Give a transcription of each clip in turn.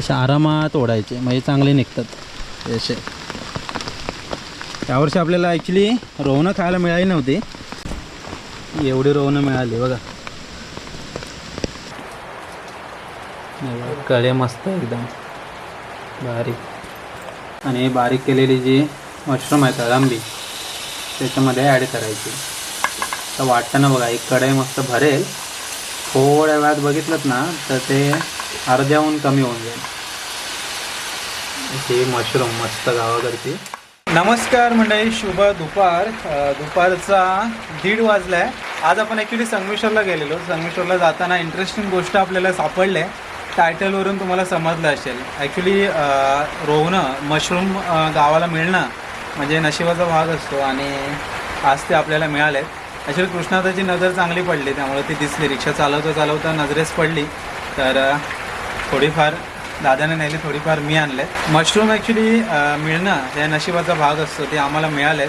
असे आरामात ओढायचे म्हणजे चांगले निघतात. असे. यावर्षी आपल्याला ॲक्च्युली रोवणं खायला मिळाली नव्हती. एवढी रोवणं मिळाली बघा. कळे मस्त एकदम. बारीक. आणि बारीक केलेली जी मशरूम आहे अळंबी त्याच्यामध्ये ॲड करायची. तर वाटताना बघा एक कढई मस्त भरेल. थोड्या वेळात बघितलं ना तर ते अर्ध्याहून कमी होऊन जाईल. हे मशरूम मस्त गावाकडची नमस्कार मंडळी शुभ दुपार. दुपारचा दीड वाजला आहे आज आपण ॲक्च्युली संगमेश्वरला गेलेलो. संगमेश्वरला जाताना इंटरेस्टिंग गोष्ट आपल्याला सापडली आहे टायटलवरून तुम्हाला समजलं असेल. ॲक्च्युली रोवणं मशरूम गावाला मिळणं म्हणजे नशिबाचा भाग असतो आणि आज ते आपल्याला मिळालेत. ॲक्च्युली कृष्णाताची नजर चांगली पडली. त्यामुळे ती दिसली. रिक्षा चालवता चालवता नजरेस पडली. तर थोडीफार दादाने नेली थोडीफार मी आणले. मशरूम ॲक्च्युली मिळणं हे नशिबाचा भाग असतो ते आम्हाला मिळालेत.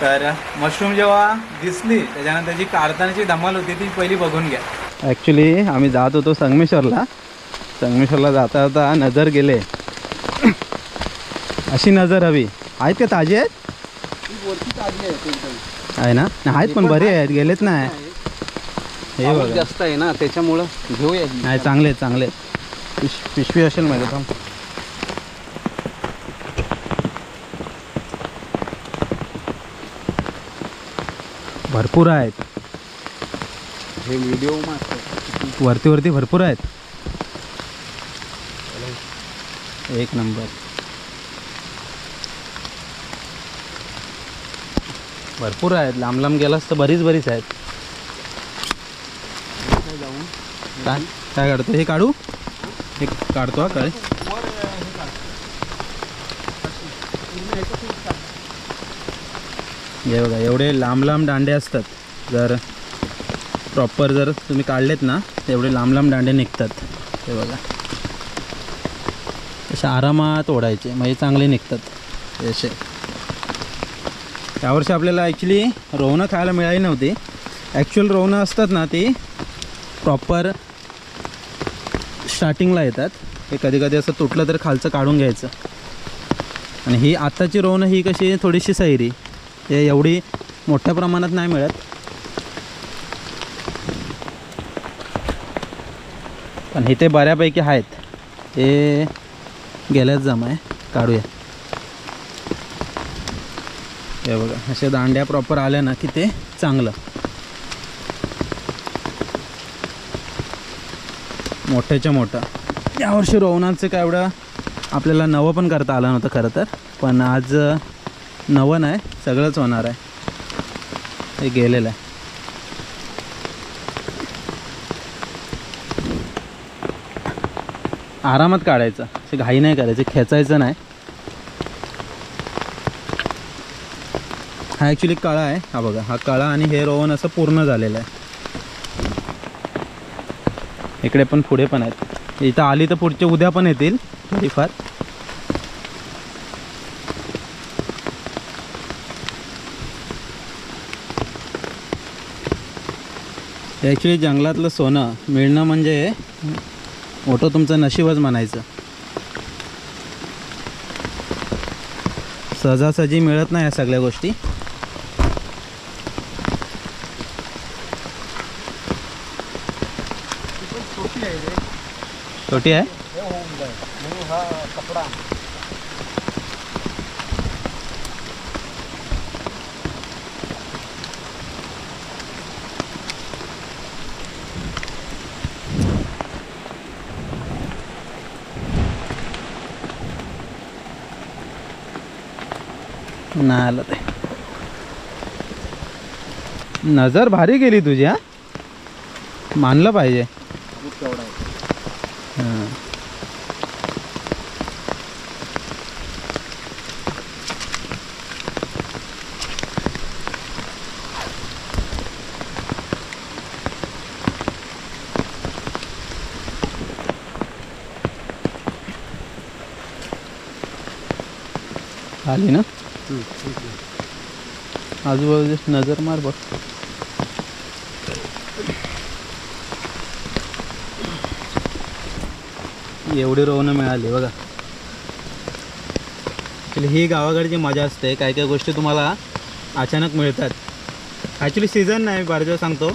तर मशरूम जेव्हा दिसली त्याच्यानंतर जी काढतानाची धमाल होती ती पहिली बघून घ्या. ॲक्च्युली आम्ही जात होतो संगमेश्वरला. संगमेश्वरला जाता जाता नजर गेले. अशी नजर हवी. आहेत का ताजी आहेत? आहे ना? नाही, आहेत पण बरे आहेत. गेलेत नाही हे बघा. जास्त आहे ना त्याच्यामुळं घेऊया. नाही चांगले आहेत चांगले आहेत. पिश पिशवी असेल माझ्या थांब. भरपूर आहेत. हे व्हिडिओ वरती वरती भरपूर आहेत. एक नंबर. भरपूर आहेत. लांब लांब गेलास तर बरीच बरीच आहेत. काय काय काढतो हे काढू? हे काढतो हा काय? हे बघा एवढे लांब लांब दांडे असतात. जर प्रॉपर जर तुम्ही काढलेत ना तेवढे लांब लांब दांडे निघतात. हे बघा. असे आरामात ओढायचे म्हणजे चांगले निघतात. असे. यावर्षी आपल्याला ॲक्च्युली रोवणं खायला मिळाली नव्हती. ॲक्च्युअल रोवणं असतात ना ती प्रॉपर स्टार्टिंगला येतात. हे कधी कधी असं तुटलं तर खालचं काढून घ्यायचं. आणि ही आत्ताची रोवणं ही कशी थोडीशी सैरी. हे एवढी मोठ्या प्रमाणात नाही मिळत. पण इथे बऱ्यापैकी आहेत. हे गेल्याच जमा आहे काढूया. हे बघा अशा दांड्या प्रॉपर आल्या ना की ते चांगलं. मोठ्याच्या मोठं. यावर्षी रोवणाचं काय एवढं आपल्याला नवं पण करता आलं नव्हतं खरं तर. पण आज नवं नाही सगळंच होणार आहे. हे गेलेलं आहे. आरामात काढायचं. असे घाई नाही करायचं खेचायचं नाही. हा ॲक्च्युली कळा आहे. हा बघा हा कळा आणि हे रोवन असं पूर्ण झालेलं आहे. इकडे पण पुढे पण आहेत. इथं आली तर पुढचे उद्या पण येतील थोडीफार. ॲक्च्युली जंगलातलं सोनं मिळणं म्हणजे मोठं तुमचं नशीबच म्हणायचं. सहजासहजी मिळत नाही या सगळ्या गोष्टी. छोटी आहे? नाही आलं ते नजर भारी गेली तुझी हा? मानलं पाहिजे हां. आली ना आजूबाजूस नजर मार बघ. एवढी रोवणं मिळाली बघा. ही गावाकडची मजा असते. काही काही गोष्टी तुम्हाला अचानक मिळतात. ॲक्च्युली सीझन नाही बऱ्याच सांगतो.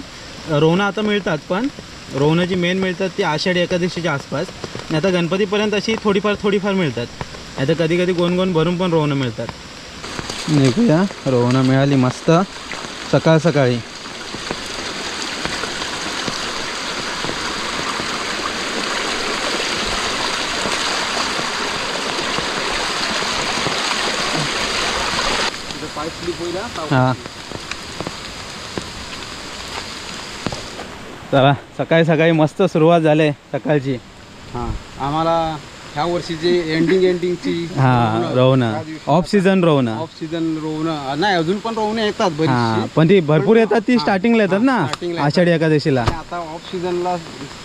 रोवणं आता मिळतात पण रोवणं जी मेन मिळतात ती आषाढी एकादशीच्या आसपास. आणि आता गणपतीपर्यंत अशी थोडीफार थोडीफार मिळतात. आता कधी कधी गोन भरून पण रोवणं मिळतात. निघूया. रोवणं मिळाली मस्त. सकाळ सकाळी. हा, हां. चला सकाळी सकाळी मस्त सुरुवात झाली सकाळची. हां. आम्हाला ह्या वर्षीची एंडिंग एंडिंगची हां रोवणं. ऑफ सीझन रोवणं. ऑफ सीझन रोवणं. नाही अजून पण रोवणं येतात हां बरीचशी. पण ती भरपूर येतात ती स्टार्टिंगला येतात ना starting ला येतात. आषाढी एकादशीला. आणि आता ऑफ सीझनला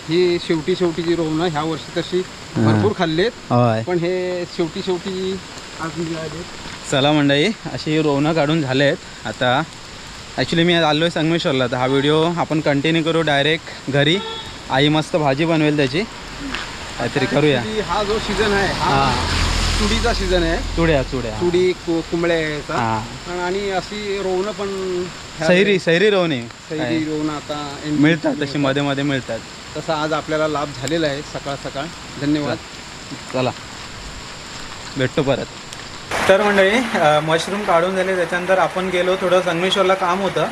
ही शेवटी शेवटीची रोवणं ह्या वर्षी तशी भरपूर खाल्लेत. होय. पण हे शेवटी शेवटी आज चला मंडळी अशी रोवणं काढून झालेत. आता ॲक्च्युली मी आलो आहे संगमेश्वरला. तर हा व्हिडिओ आपण कंटिन्यू करू डायरेक्ट घरी. आई मस्त भाजी बनवेल त्याची. काहीतरी करूया. की हा जो सीझन आहे हा हां. तुडीचा सीझन आहे. चुड्या चुड्या तुडी कु- कुंबळ्या यायचा हां. आणि अशी रोवणं पण ह्या सैरी सैरी रोवणे. सैरी रोवणं आता मिळतात तशी मध्ये मध्ये मिळतात. तसा आज आपल्याला लाभ झालेला आहे सकाळ सकाळ. धन्यवाद. चला. भेटतो परत. तर मंडळी अ, मशरूम काढून झाले त्याच्यानंतर आपण गेलो थोडं संगमेश्वरला काम होतं.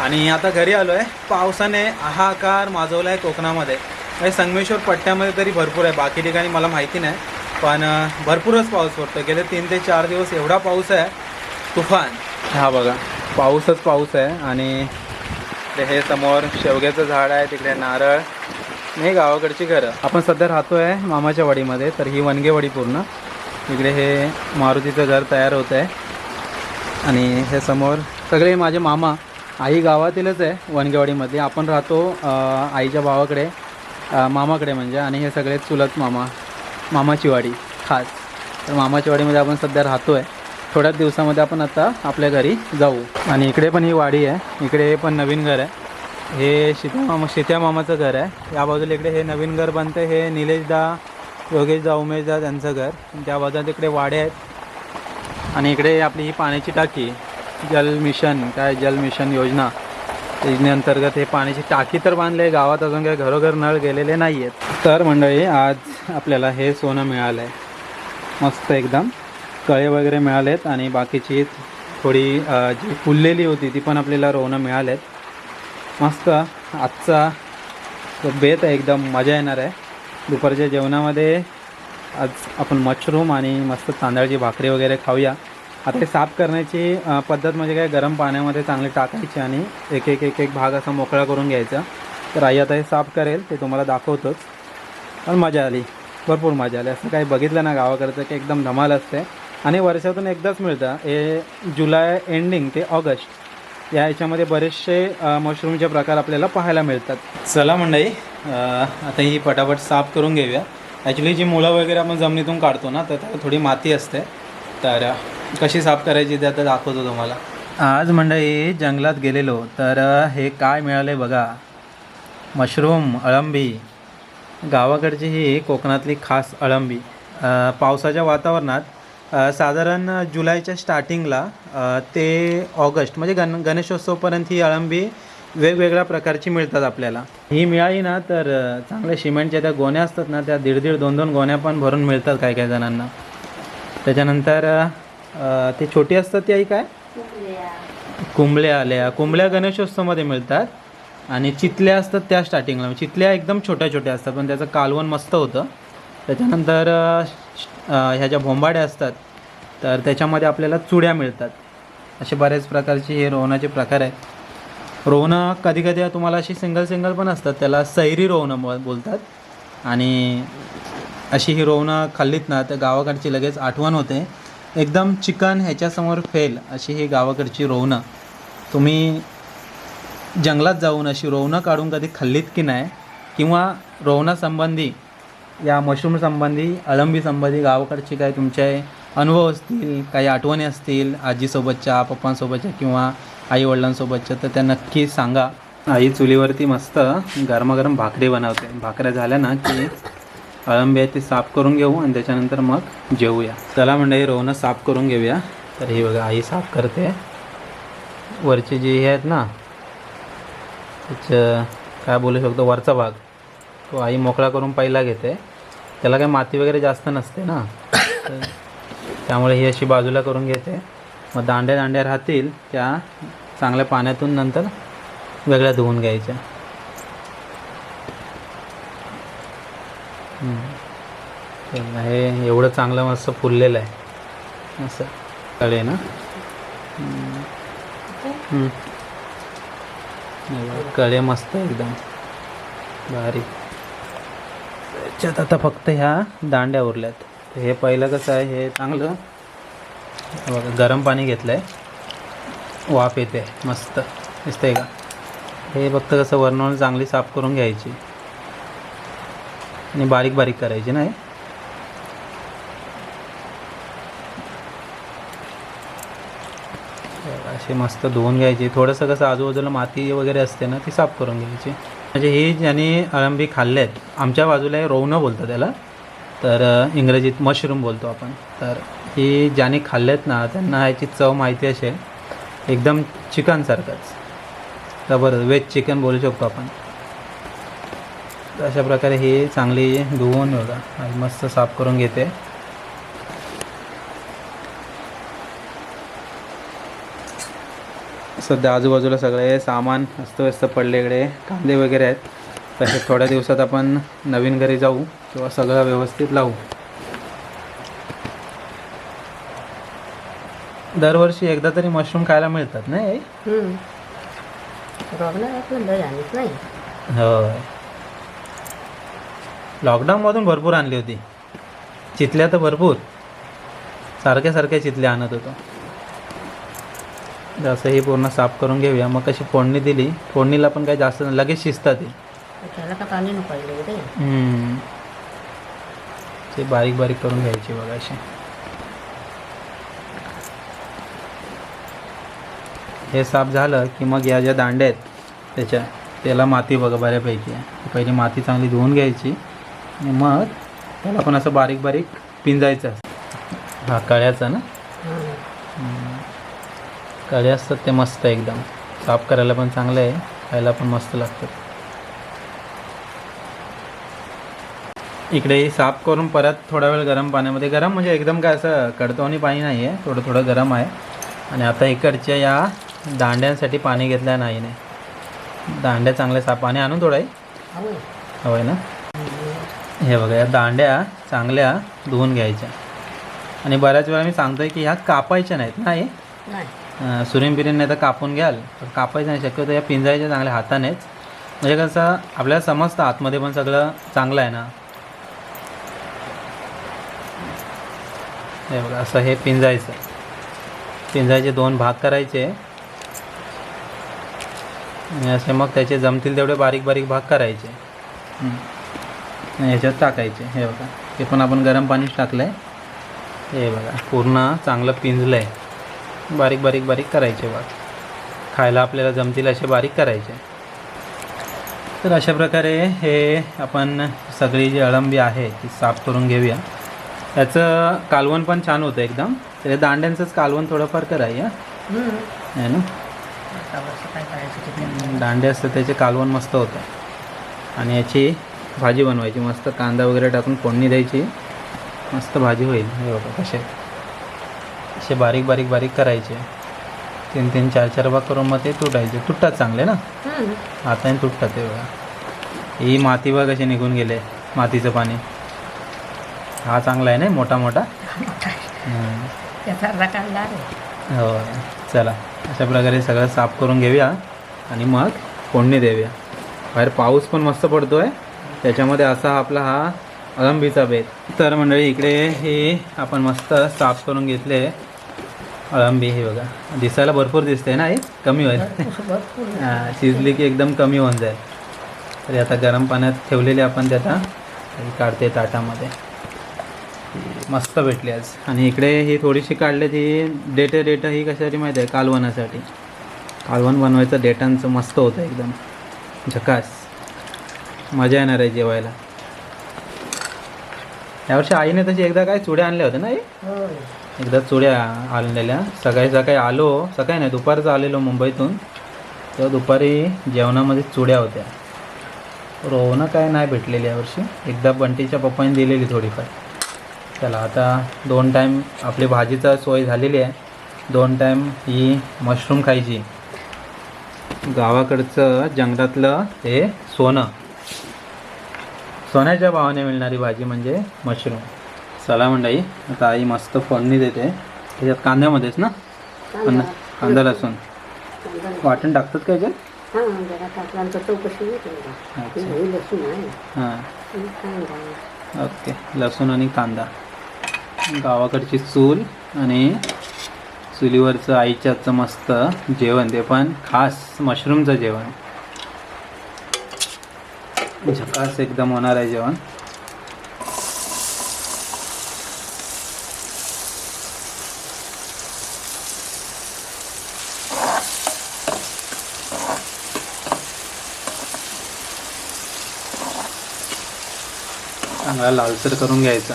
आणि आता घरी आलो आहे पावसाने हाहाकार माजवला आहे कोकणामध्ये. म्हणजे संगमेश्वर पट्ट्यामध्ये तरी भरपूर आहे. बाकी ठिकाणी मला माहिती नाही पण भरपूरच पाऊस पडतो गेले तीन ते चार दिवस एवढा पाऊस आहे तुफान. हा बघा पाऊसच पाऊस आहे आणि हे समोर शेवग्याचं झाड आहे तिकडे नारळ. नाही गावाकडची घरं. आपण सध्या राहतो आहे मामाच्या वाडीमध्ये तर ही वनगेवाडी पूर्ण. इकडे हे मारुतीचं घर तयार होत आहे. आणि हे समोर सगळे माझे मामा आई गावातीलच आहे वनगेवाडीमध्ये आपण राहतो आईच्या भावाकडे. मामाकडे म्हणजे. आणि हे सगळे चुलत मामा मामाची वाडी खास. तर मामाची वाडीमध्ये आपण सध्या राहतो आहे थोड्याच दिवसामध्ये आपण आता आपल्या घरी जाऊ. आणि इकडे पण ही वाडी आहे. इकडे पण नवीन घर आहे. हे सीता मामा सीत्या मामाचं घर आहे. या बाजूला इकडे हे नवीन घर बनतं. हे निलेशदा योगेशदा उमेशदा त्यांचं घर. त्या बाजूला तिकडे वाडे आहेत. आणि इकडे आपली ही पाण्याची टाकी जल मिशन काय जल मिशन योजना. योजनेअंतर्गत हे पाण्याची टाकी तर बांधली आहे गावात अजून काही घरोघर नळ गेलेले नाही आहेत तर मंडळी आज आपल्याला हे सोनं मिळालं आहे मस्त एकदम. कळे वगैरे मिळालेत आणि बाकीची थोडी जी फुललेली होती ती पण आपल्याला रोवणं मिळालेत. मस्त. आजचा बेत आहे एकदम मजा येणार आहे. दुपारच्या जेवणामध्ये आज आपण मशरूम आणि मस्त तांदळाची भाकरी वगैरे खाऊया. आता हे साफ करण्याची पद्धत म्हणजे काय? गरम पाण्यामध्ये चांगली टाकायची आणि एक एक एक एक भाग असा मोकळा करून घ्यायचा. तर आई आता हे साफ करेल ते तुम्हाला दाखवतोच. पण मजा आली. भरपूर मजा आली. असं काही बघितलं ना गावाकडचं की एकदम धमाल असते. आणि वर्षातून एकदाच मिळतं. हे जुलै एंडिंग ते ऑगस्ट या ह्याच्यामध्ये बरेचसे मशरूमचे प्रकार आपल्याला पाहायला मिळतात. चला मंडई आता ही पटापट साफ करून घेऊया. ॲक्च्युली जी मुळं वगैरे आपण जमिनीतून काढतो ना तर त्याला थोडी माती असते. तर कशी साफ करायची ते आता दाखवतो तुम्हाला. आज मंडळी जंगलात गेलेलो तर हे काय मिळाले बघा. मशरूम अळंबी. गावाकडची ही कोकणातली खास अळंबी. पावसाच्या वातावरणात साधारण जुलैच्या स्टार्टिंगला ते ऑगस्ट म्हणजे गण गणेशोत्सवपर्यंत ही अळंबी वेगवेगळ्या प्रकारची मिळतात आपल्याला. ही मिळाली ना तर चांगल्या सिमेंटच्या त्या गोण्या असतात ना त्या दीड दीड दोन दोन गोण्या पण भरून मिळतात काही काही जणांना. त्याच्यानंतर ती छोटी असतात ती आई काय? कुंबल्या. आल्या. कुंबल्या गणेशोत्सवमध्ये मिळतात. आणि चितल्या असतात त्या स्टार्टिंगला चितल्या एकदम छोट्या छोट्या असतात पण त्याचं कालवण मस्त होतं. त्याच्यानंतर ह्या ज्या भोंबाड्या असतात तर त्याच्यामध्ये आपल्याला चुड्या मिळतात. असे बरेच प्रकारचे हे रोवणाचे प्रकार आहेत. रोवणं कधी कधी तुम्हाला अशी सिंगल सिंगल पण असतात. त्याला सैरी बोल- बोलतात. आणि अशी ही रोवणं खाल्लीत ना तर गावाकडची लगेच आठवण होते. एकदम चिकन ह्याच्यासमोर फेल अशी ही गावाकडची रोवणं. तुम्ही जंगलात जाऊन अशी रोवणं काढून कधी खाल्लीत की नाही? किंवा रोवणासंबंधी या मशरूमसंबंधी अळंबीसंबंधी गावाकडची काही तुमचे अनुभव असतील काही आठवणी असतील आजीसोबतच्या पप्पांसोबतच्या किंवा आईवडिलांसोबतच्या तर त्या नक्की सांगा. आई चुलीवरती मस्त गरमागरम भाकरी बनवते. भाकऱ्या झाल्या ना की अळंबी आहे ती साफ करून घेऊ आणि त्याच्यानंतर मग जेवूया. चला म्हणजे रोवणं साफ करून घेऊया. तर ही बघा आई साफ करते. वरचे जे हे आहेत ना त्याचं काय बोलू शकतो वरचा भाग तो आई मोकळा करून पहिला घेते. त्याला काही माती वगैरे जास्त नसते ना. तर त्यामुळे ही अशी बाजूला करून घेते. मग दांड्या दांड्या राहतील त्या चांगल्या पाण्यातून नंतर वेगळ्या धुवून घ्यायच्या हम्म. तर हे एवढं चांगलं मस्त फुललेलं आहे. असं. कळे ना. हे कळे मस्त एकदम. बारीक. त्याच्यात आता फक्त ह्या दांड्या उरल्यात. हे पहिलं कसं आहे हे चांगलं. हे बघा गरम पाणी घेतलं आहे वाफ येते मस्त. दिसतंय का? हे फक्त कसं वरणावरून चांगली साफ करून घ्यायची. आणि बारीक बारीक करायची नाही? असे मस्त धुवून घ्यायची. थोडंसं कसं आजूबाजूला माती वगैरे असते ना ती साफ करून घ्यायची. म्हणजे ही ज्याने अळंबी खाल्ले आहेत आमच्या बाजूला हे रोवणं बोलतं त्याला. तर इंग्रजीत मशरूम बोलतो आपण. तर ही खाल्ले खाल्लेत ना त्यांना ह्याची चव माहिती असेल. एकदम चिकनसारखंच जबरदस्त वेज चिकन बोलू शकतो आपण. तर अशा प्रकारे ही चांगली धुवून बघा. आणि मस्त साफ करून घेते. सध्या आजूबाजूला सगळे सामान अस्तव्यस्त पडले इकडे. कांदे वगैरे आहेत. तसे थोड्या दिवसात आपण नवीन घरी जाऊ किंवा सगळं व्यवस्थित लावू. दरवर्षी एकदा तरी मशरूम खायला मिळतात नाही. होय. लॉकडाऊनमधून भरपूर आणली होती. चितल्या तर भरपूर. सारख्या सारख्या चितल्या आणत होतो. तर असं हे पूर्ण साफ करून घेऊया. मग कशी फोडणी दिली फोडणीला पण काही जास्त नाही, लगेच शिजतात ते. त्याला का पाणी नको पाहिजे रे हम्म. ते बारीक बारीक करून घ्यायचे बघा असे. हे साफ झालं की मग या ज्या दांड्या आहेत त्याच्या त्याला माती बघा बऱ्यापैकी आहे. ती पहिली माती चांगली धुवून घ्यायची. आणि मग त्याला पण असं बारीक बारीक पिंजायचं हा कळ्याचं ना? कळे असतात ते मस्त एकदम. साफ करायला पण चांगलं आहे खायला पण मस्त लागतं इकडे साफ करून परत थोडा वेळ गरम पाण्यामध्ये गरम म्हणजे एकदम काय असं कडतवणी पाणी नाही आहे थोडं थोडं गरम आहे. आणि आता इकडच्या या दांड्यांसाठी पाणी घेतलं नाही नाही दांड्या चांगल्या साफ पाणी आणून थोडं आहे. हवं आहे ना? हे बघा या दांड्या चांगल्या धुवून घ्यायच्या. आणि बऱ्याच वेळा मी सांगतोय की ह्या कापायच्या नाहीत नाही. सुरीन बिरीन नाही तर कापून घ्याल. तर कापायचं नाही शक्यतो या पिंजायच्या चांगल्या हातानेच. म्हणजे कसं आपल्याला समजतं आतमध्ये पण सगळं चांगलं आहे ना. हे बघा असं हे पिंजायचं. पिंजायचे दोन भाग करायचे. असे मग त्याचे जमतील तेवढे बारीक बारीक भाग करायचे. याच्यात ह्याच्यात टाकायचे. हे बघा ते पण आपण गरम पाणीच टाकलं आहे हे बघा पूर्ण चांगलं पिंजलं आहे बारीक बारीक बारीक करायचे भाग खायला आपल्याला जमतील असे बारीक करायचे. तर अशा प्रकारे हे आपण सगळी जी अळंबी आहे ती साफ करून घेऊया. त्याचं कालवण पण छान होतं एकदम. तर दांड्यांचंच कालवण थोडंफार करायचं हम्म. आहे ना? दांडे असतं त्याचे कालवण मस्त होतं. आणि याची भाजी बनवायची. मस्त कांदा वगैरे टाकून फोडणी द्यायची. मस्त भाजी होईल. हे बघा कसे. असे बारीक बारीक बारीक करायचे. तीन तीन चार चार भाग करून मग ते तुटायचे. तुटतात चांगले ना. हाताने तुटतात ते बघा. ही माती बघ कशी निघून गेले मातीचं पाणी. हा चांगला आहे ना मोठा मोठा? हो. चला. अशा प्रकारे सगळं साफ करून घेऊया आणि मग फोडणी देऊया. बाहेर पाऊस पण मस्त पडतो आहे त्याच्यामध्ये असा आपला हा अळंबीचा बेत. तर मंडळी इकडे हे आपण मस्त साफ करून घेतले. अळंबी हे बघा. दिसायला भरपूर दिसते ना हे कमी होईल. हां शिजली की एकदम कमी होऊन जाईल. तरी आता गरम पाण्यात ठेवलेले आपण ते आता हे काढते ताटामध्ये. मस्त भेटली आज. आणि इकडे ही थोडीशी काढली ती डेट डेट ही कशासाठी माहिती आहे? कालवणासाठी कालवण बनवायचं डेटांचं मस्त होतं एकदम. झकास. मजा येणार आहे जेवायला. यावर्षी आईने तशी एकदा काय चुड्या आणल्या होत्या ना होय. एकदा चुड्या आणलेल्या. सकाळी सकाळी आलो. सकाळी नाही दुपारचं आलेलो मुंबईतून. तेव्हा दुपारी जेवणामध्ये चुड्या होत्या. रोवणं काय नाही भेटलेली यावर्षी एकदा बंटीच्या पप्पाने दिलेली थोडीफार. चला आता दोन टाईम आपली भाजीचा सोय झालेली आहे. दोन टाईम ही मशरूम खायची. गावाकडचं जंगलातलं हे सोनं. सोन्याच्या भावाने मिळणारी भाजी म्हणजे मशरूम चला मंडळी आता आई मस्त फोडणी देते. त्याच्यात कांद्यामध्येच ना? कांदा. कांदा लसूण. वाटण टाकतात का याच्यात? हां जरा टाकल्यानंतर चौकशी होते अच्छा. नाही लसूण आहे. हां. आणि कांदा ओके. लसूण आणि कांदा. गावाकडची चूल आणि चुलीवरचं आईच्या हातचं मस्त जेवण. ते पण खास मशरूमचं जेवण. झकास एकदम होणार आहे जेवण. चांगला लालसर करून घ्यायचा.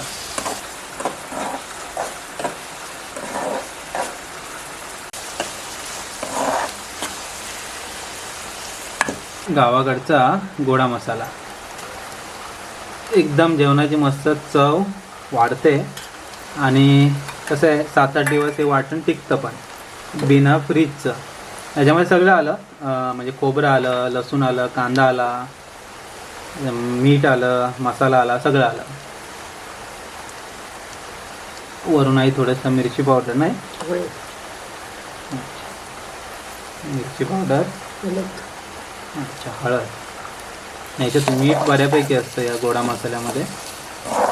गावाकडचा गोडा मसाला. एकदम जेवणाची मस्त चव वाढते आणि कसं आहे सात आठ दिवस हे वाटण टिकतं पण. बिना फ्रीजचं याच्यामध्ये सगळं आलं. म्हणजे खोबरं आलं लसूण आलं कांदा आला मीठ आलं मसाला आला सगळं आलं. वरून आई थोडंसं मिरची पावडर नाही? मिरची पावडर अच्छा हळद. याच्यात मीठ बऱ्यापैकी असतं या गोडा मसाल्यामध्ये.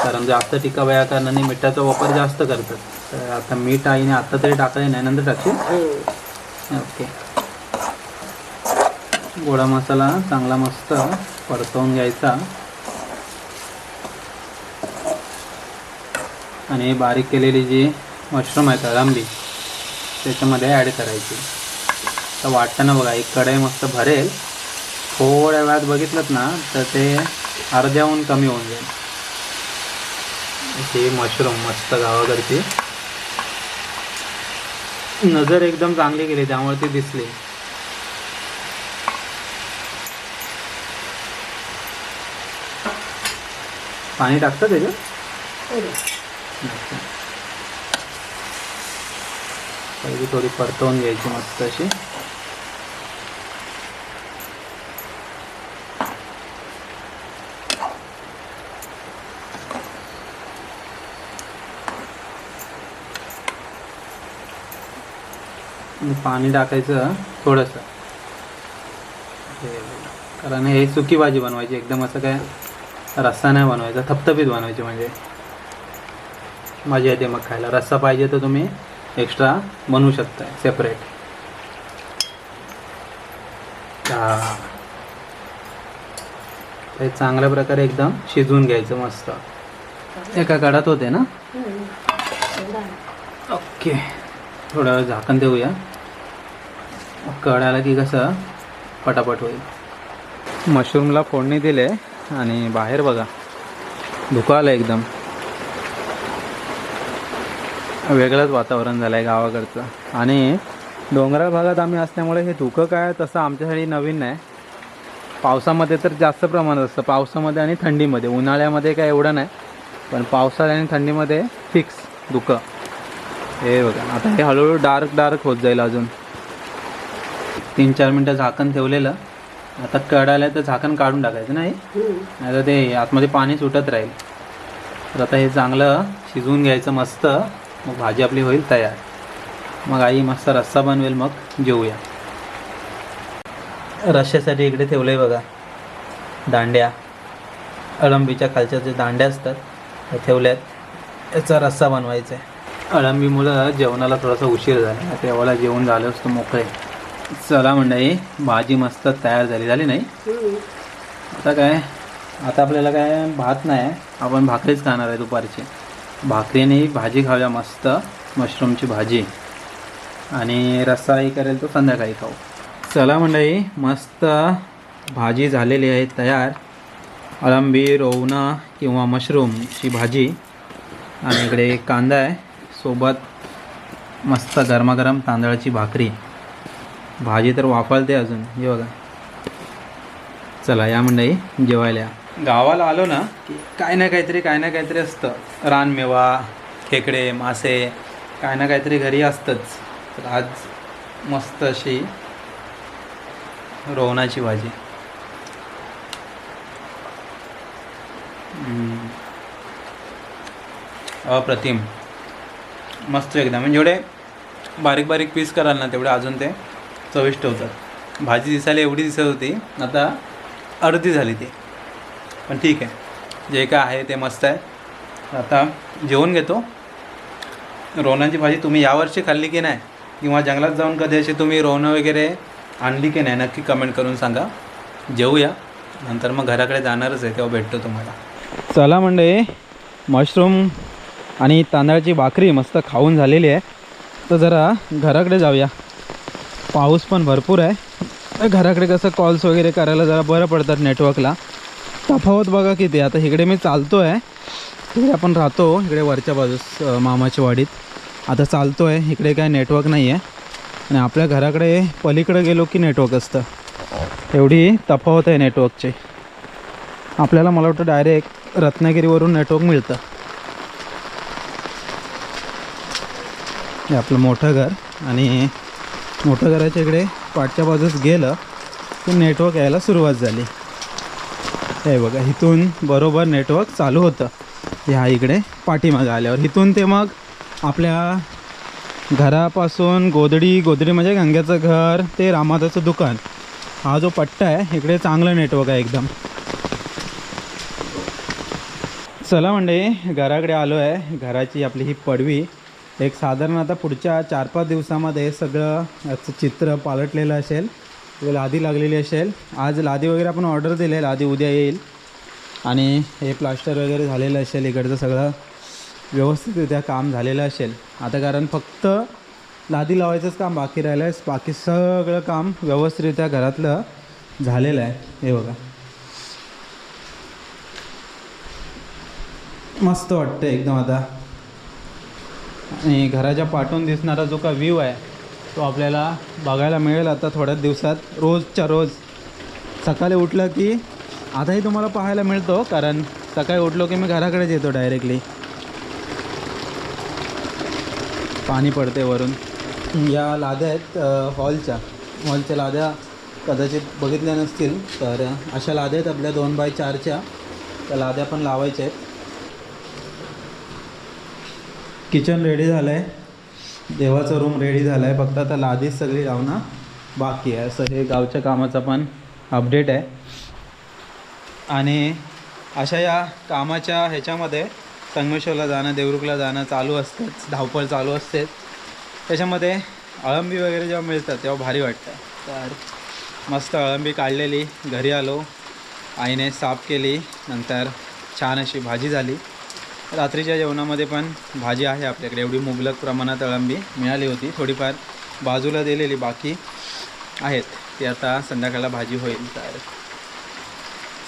कारण जास्त टिका वेळा कारणाने मिठाचा वापर जास्त करतात. तर आता मीठ आईने आता तरी टाकलं नाही नंतर टाकशील? हं. ओके. गोडा मसाला चांगला मस्त. परतवून घ्यायचा. आणि बारीक केलेली जी मशरूम आहे कळंबी त्याच्यामध्ये ॲड करायची. तर वाटताना बघा एक कढई मस्त भरेल. थोड्या वेळात बघितलं ना तर ते अर्ध्याहून कमी होऊन जाईल. ही मशरूम मस्त गावाकडची. नजर एकदम चांगली गेली त्यामुळे ती दिसली. पाणी टाकतं त्याच्यात. अच्छा. पहिली थोडी परतवून घ्यायची मस्त अशी पाणी टाकायचं थोडंसं हे कारण हे सुकी भाजी बनवायची एकदम असं काय रस्सा नाही बनवायचा थपथपीत बनवायची म्हणजे. मजा येते मग खायला. रस्सा पाहिजे तर तुम्ही एक्स्ट्रा बनवू शकता सेपरेट ते चांगल्या प्रकारे एकदम शिजवून घ्यायचं मस्त. एका काळात होते ना? ओके. थोडा वेळ झाकण देऊया. कड की कसं? पटापट होईल. मशरूमला फोडणी दिले. आणि बाहेर बघा. धुकं आलं एकदम. वेगळंच वातावरण झालं आहे गावाकडचं. आणि डोंगराळ भागात आम्ही असल्यामुळे हे धुकं काय तसं आमच्यासाठी नवीन नाही. पावसामध्ये तर जास्त प्रमाणात असतं. पावसामध्ये आणि थंडीमध्ये. उन्हाळ्यामध्ये काय एवढं नाही. पण पावसाळ्या आणि थंडीमध्ये फिक्स धुकं. हे बघा. आता हे हळूहळू डार्क डार्क होत जाईल अजून. तीन चार मिनटं झाकण ठेवलेलं. आता कडायला तर झाकण काढून टाकायचं नाही. नाही तर ते आतमध्ये पाणी सुटत राहील. तर आता हे चांगलं शिजवून घ्यायचं मस्त. मग भाजी आपली होईल तयार. मग आई मस्त रस्सा बनवेल मग जेवूया. रश्श्यासाठी इकडे ठेवलं आहे बघा दांड्या. अळंबीच्या खालच्या जे दांड्या असतात त्या ठेवल्यात. याचा रस्सा बनवायचा आहे अळंबीमुळं जेवणाला थोडासा उशीर झाला. तेव्हाला जेवण झालं असतं मोकळे. चला मंडळी भाजी मस्त तयार झाली झाली नाही? आता काय? आता आपल्याला काय भात नाही आपण भाकरीच खाणार आहे दुपारची. भाकरीने भाजी खाऊया मस्त मशरूमची भाजी. आणि रस्साही करेल तो संध्याकाळी खाऊ. चला मंडळी मस्त भाजी झालेली आहे तयार. अळंबी रोवणं किंवा मशरूमची भाजी. आणि इकडे कांदा आहे सोबत मस्त गरमागरम तांदळाची भाकरी. भाजी तर वाफळते अजून. हे बघा. चला या मंडळी जेवायला या. गावाला आलो ना की काय ना काहीतरी काय ना काहीतरी असतं. रानमेवा खेकडे मासे काय ना काहीतरी घरी असतंच. तर आज मस्त अशी रोवणाची भाजी. अप्रतिम. मस्त एकदम. म्हणजे जेवढे बारीक बारीक पीस कराल ना तेवढे अजून ते चविष्ट होतात. भाजी दिसायला एवढी दिसत होती आता अर्धी झाली ती. पण ठीक आहे. जे काय आहे ते मस्त आहे. आता जेवून घेतो. रोहनाची भाजी तुम्ही यावर्षी खाल्ली की नाही? किंवा जंगलात जाऊन कधी अशी तुम्ही रोवणं वगैरे आणली की नाही? नक्की कमेंट करून सांगा. जेवूया नंतर मग घराकडे जाणारच आहे तेव्हा भेटतो तुम्हाला. चला म्हणजे मशरूम आणि तांदळाची भाकरी मस्त खाऊन झालेली आहे. तर जरा घराकडे जाऊया. पाऊस पण भरपूर आहे. घराकडे कसं कॉल्स वगैरे करायला जरा बरं पडतात नेटवर्कला तफावत बघा किती आता इकडे मी चालतो आहे तिकडे आपण राहतो. इकडे वरच्या बाजूस मामाच्या वाडीत. आता चालतो आहे इकडे काय नेटवर्क नाही आहे आणि आपल्या घराकडे पलीकडे गेलो की नेटवर्क असतं. एवढी तफावत आहे नेटवर्कची आपल्याला मला वाटतं डायरेक्ट रत्नागिरीवरून नेटवर्क मिळतं. हे आपलं मोठं घर आणि मोठं घराच्या इकडे पाठच्या बाजूस गेलं की नेटवर्क यायला सुरुवात झाली. हे बघा इथून बरोबर नेटवर्क चालू होतं. ह्या इकडे पाठीमागं आल्यावर. इथून ते मग आपल्या घरापासून गोदडी गोदडी म्हणजे गंग्याचं घर ते रामादाचं दुकान. हा जो पट्टा आहे इकडे चांगलं नेटवर्क आहे एकदम. चला म्हणजे घराकडे आलो आहे घराची आपली ही पडवी एक साधारण आता पुढच्या चार पाच दिवसामध्ये हे सगळं याचं चित्र पालटलेलं असेल लादी लागलेली असेल. आज लादी वगैरे आपण ऑर्डर दिले लादी उद्या येईल. आणि हे प्लास्टर वगैरे झालेलं असेल इकडचं सगळं व्यवस्थितरित्या काम झालेलं असेल. आता कारण फक्त लादी लावायचंच काम बाकी राहिलं आहे बाकी सगळं काम व्यवस्थितरित्या घरातलं झालेलं आहे. हे बघा. मस्त वाटतं एकदम आता. आणि घराच्या पाठून दिसणारा जो का व्ह्यू आहे तो आपल्याला बघायला मिळेल आता थोड्याच दिवसात रोजच्या रोज. सकाळी उठलं की आताही तुम्हाला पाहायला मिळतो कारण सकाळी उठलो की मी घराकडेच येतो डायरेक्टली पाणी पडते वरून. या लाद्या आहेत हॉलच्या हॉलच्या लाद्या कदाचित बघितल्या नसतील तर अशा लाद्या आहेत आपल्या दोन बाय चारच्या. त्या लाद्या पण लावायच्या आहेत. किचन रेडी झालं आहे देवाचा रूम रेडी झाला आहे फक्त आता लादीच सगळी लावणं बाकी आहे. असं हे गावच्या कामाचा पण अपडेट आहे. आणि अशा या कामाच्या ह्याच्यामध्ये संगमेश्वरला जाणं देवरुखला जाणं चालू असतेच. धावपळ चालू असतेच. त्याच्यामध्ये अळंबी वगैरे जेव्हा मिळतात तेव्हा भारी वाटतं. तर मस्त अळंबी काढलेली घरी आलो. आईने साफ केली नंतर छान अशी भाजी झाली. रात्रीच्या जेवणामध्ये पण भाजी आहे आपल्याकडे. एवढी मुबलक प्रमाणात अळंबी मिळाली होती. थोडीफार बाजूला दिलेली बाकी आहेत. ती आता संध्याकाळला भाजी होईल. तर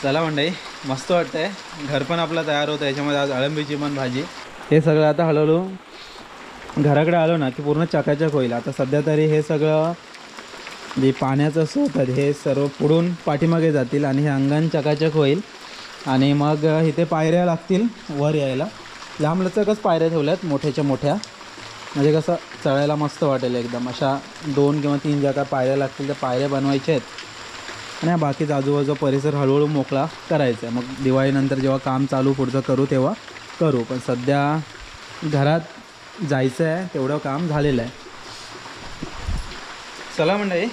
चला मंडई मस्त वाटतं आहे घर पण आपलं तयार होतं. याच्यामध्ये आज अळंबीची पण भाजी. हे सगळं आता हळूहळू घराकडे आलो ना की पूर्ण चकाचक होईल. आता सध्या तरी हे सगळं जे पाण्याचं स्रोत आहे हे सर्व पुढून पाठीमागे जातील आणि हे अंगण चकाचक होईल. आणि मग इथे पायऱ्या लागतील वर यायला. लांबलचकच पायऱ्या ठेवल्यात मोठ्याच्या मोठ्या. म्हणजे कसं चढायला मस्त वाटेल एकदम. अशा दोन किंवा तीन ज्या काय पायऱ्या लागतील त्या पायऱ्या बनवायच्या आहेत. आणि बाकीचा आजूबाजू परिसर हळूहळू मोकळा करायचा आहे. मग दिवाळीनंतर जेव्हा काम चालू पुढचं करू तेव्हा करू. पण सध्या घरात जायचं आहे तेवढं काम झालेलं आहे. चला मंडळी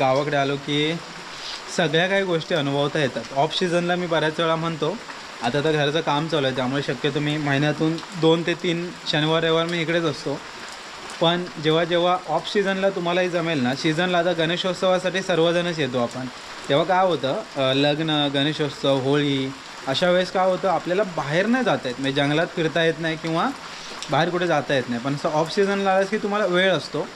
गावाकडे आलो की सगळ्या काही गोष्टी अनुभवता येतात. ऑफ सीझनला मी बऱ्याच वेळा म्हणतो आता तर घराचं काम चालू आहे त्यामुळे शक्यतो मी महिन्यातून दोन ते तीन शनिवार रविवार मी इकडेच असतो. पण जेव्हा जेव्हा ऑफ सीझनला तुम्हालाही जमेल ना सीझनला आता गणेशोत्सवासाठी सर्वजणच येतो आपण. तेव्हा काय होतं लग्न गणेशोत्सव होळी अशा वेळेस काय होतं आपल्याला बाहेर नाही जाता येत म्हणजे जंगलात फिरता येत नाही किंवा बाहेर कुठे जाता येत नाही. पण असं ऑफ सीझनला आलास की तुम्हाला वेळ असतो.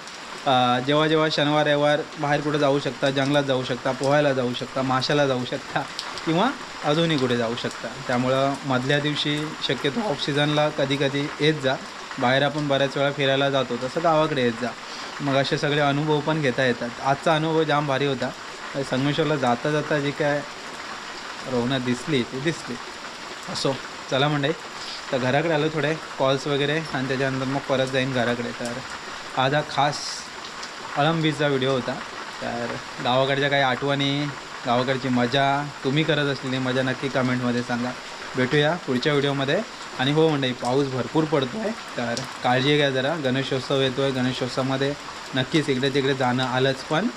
जेव्हा जेव्हा शनिवार रविवार बाहेर कुठे जाऊ शकता जंगलात जाऊ शकता पोहायला जाऊ शकता माशाला जाऊ शकता किंवा अजूनही कुठे जाऊ शकता. त्यामुळं मधल्या दिवशी शक्यतो ऑफ सीझनला कधी कधी येत जा. बाहेर आपण बऱ्याच वेळा फिरायला जातो तसं गावाकडे येत जा. मग असे सगळे अनुभव पण घेता येतात. आजचा अनुभव जाम भारी होता. संगमेश्वरला जाता जाता जी काय रोवना दिसली ती दिसली. असो चला म्हणजे तर घराकडे आलो थोडे कॉल्स वगैरे आणि त्याच्यानंतर मग परत जाईन घराकडे. तर आज हा खास अळंबीचा व्हिडिओ होता. तर गावाकडच्या काही आठवणी गावाकडची मजा तुम्ही करत असलेली मजा नक्की कमेंटमध्ये सांगा. भेटूया पुढच्या व्हिडिओमध्ये. आणि हो मंडळी पाऊस भरपूर पडतो आहे तर काळजी घ्या जरा. गणेशोत्सव येतो आहे गणेशोत्सवामध्ये. नक्कीच इकडे तिकडे जाणं आलंच पण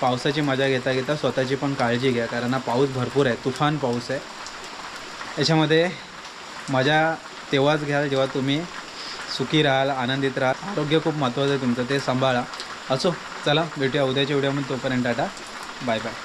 पावसाची मजा घेता घेता स्वतःची पण काळजी घ्या. कारण हा पाऊस भरपूर आहे. तुफान पाऊस आहे. याच्यामध्ये मजा तेव्हाच घ्या जेव्हा तुम्ही सुखी राहाल आनंदित राहाल. आरोग्य खूप महत्त्वाचं आहे तुमचं ते सांभाळा. असो चला भेटूया उद्याच्या व्हिडिओमध्ये तोपर्यंत टाटा. Bye bye.